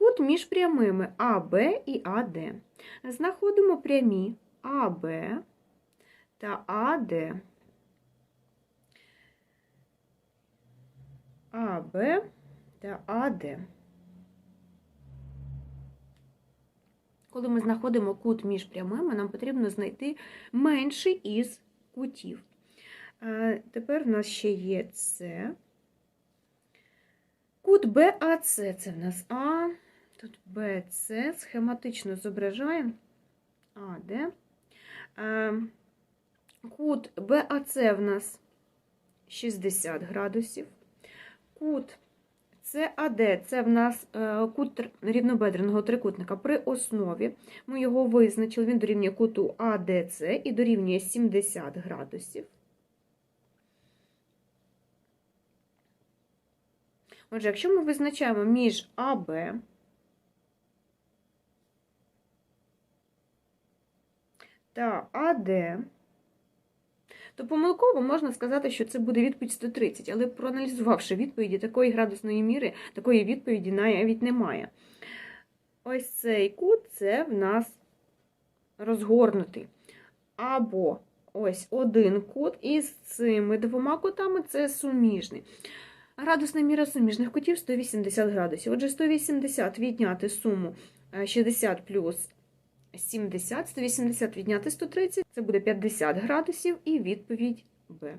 Кут між прямими АБ і АД. Знаходимо прямі АБ та АД. АБ та АД. Коли ми знаходимо кут між прямими, нам потрібно знайти менший із кутів. Е, Тепер в нас ще є С. Кут БАЦ це в нас А. Тут БЦ. Схематично зображаємо АД. Е, Кут БАЦ в нас 60 градусів. Кут САД це в нас е, кут рівнобедреного трикутника при основі. Ми його визначили, він дорівнює куту АДЦ і дорівнює 70 градусів. Отже, якщо ми визначаємо між АБ та АД, то помилково можна сказати, що це буде відповідь 130, але проаналізувавши відповіді, такої градусної міри, такої відповіді навіть немає. Ось цей кут це в нас розгорнутий. Або ось один кут із цими двома кутами це суміжний. Градусна міра суміжних кутів 180 градусів. Отже, 180 відняти суму е, 60 плюс 70, 180 відняти 130, це буде 50 градусів і відповідь Б.